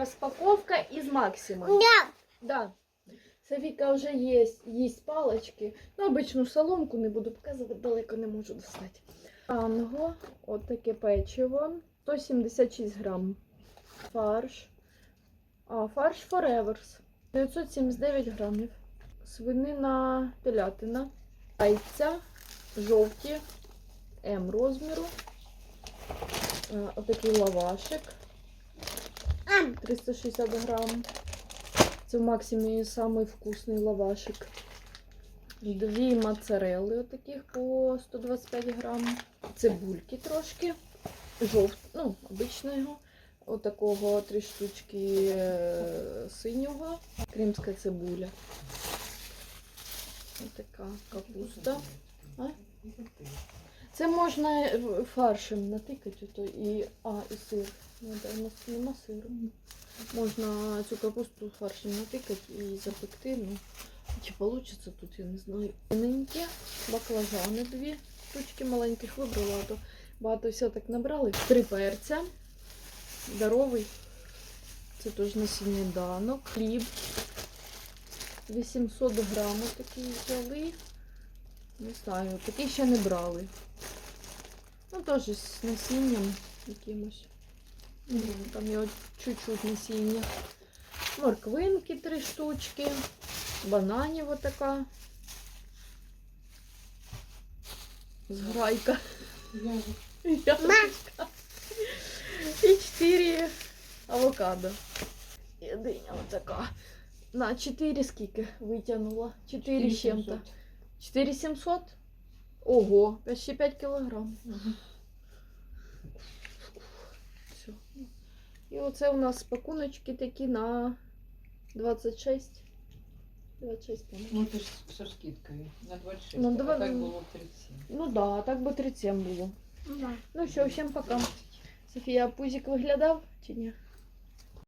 Розпаковка із Максима. Да. Да. Софіка вже є, їсть палочки. Ну, обичну соломку не буду показувати, далеко не можу достати. Анго, от таке печиво, 176 грам. Фарш. А, фарш Forevers. 979 грамів. Свинина телятина. Яйця жовті М розміру. Отакий лавашик. Ам. 360 грам. Це в Максимі самий вкусний лавашик. Дві моцарелли отаких по 125 грам. Цибульки трошки. Жовт, ну, обичного. Отакого три штучки е, синього. Кримська цибуля. Отака капуста. А? Це можна фаршем натикати ото і. А, і сир. Нема сиру. Можна цю капусту фаршем натикати і запекти. Ну, чи вийде тут, я не знаю. Маленькі баклажани дві штучки маленьких вибрала, то багато все так набрали. Три перця. Здоровий. Це теж на сніданок. Хліб. 800 грамів такий взяли. Не знаю, такий ще не брали. Ну, теж з насінням якимось. Там його чуть-чуть не насіння. Морквинки три штучки. Бананів отака. Зграйка. Яблучка. І 4 авокадо. І диня отака. На 4 скільки витягнула? 4 з чим-то. 4700? Ого, почти 5 кілограм. Все. І оце у нас пакуночки такі на 26. 26, по-моєму. Ну, ти ж все скидкою. На 26. Ну, а давай- так було 37. Ну да, так би 37 було. Да. Ну все, всім пока. Софія, пузик виглядав чи ні?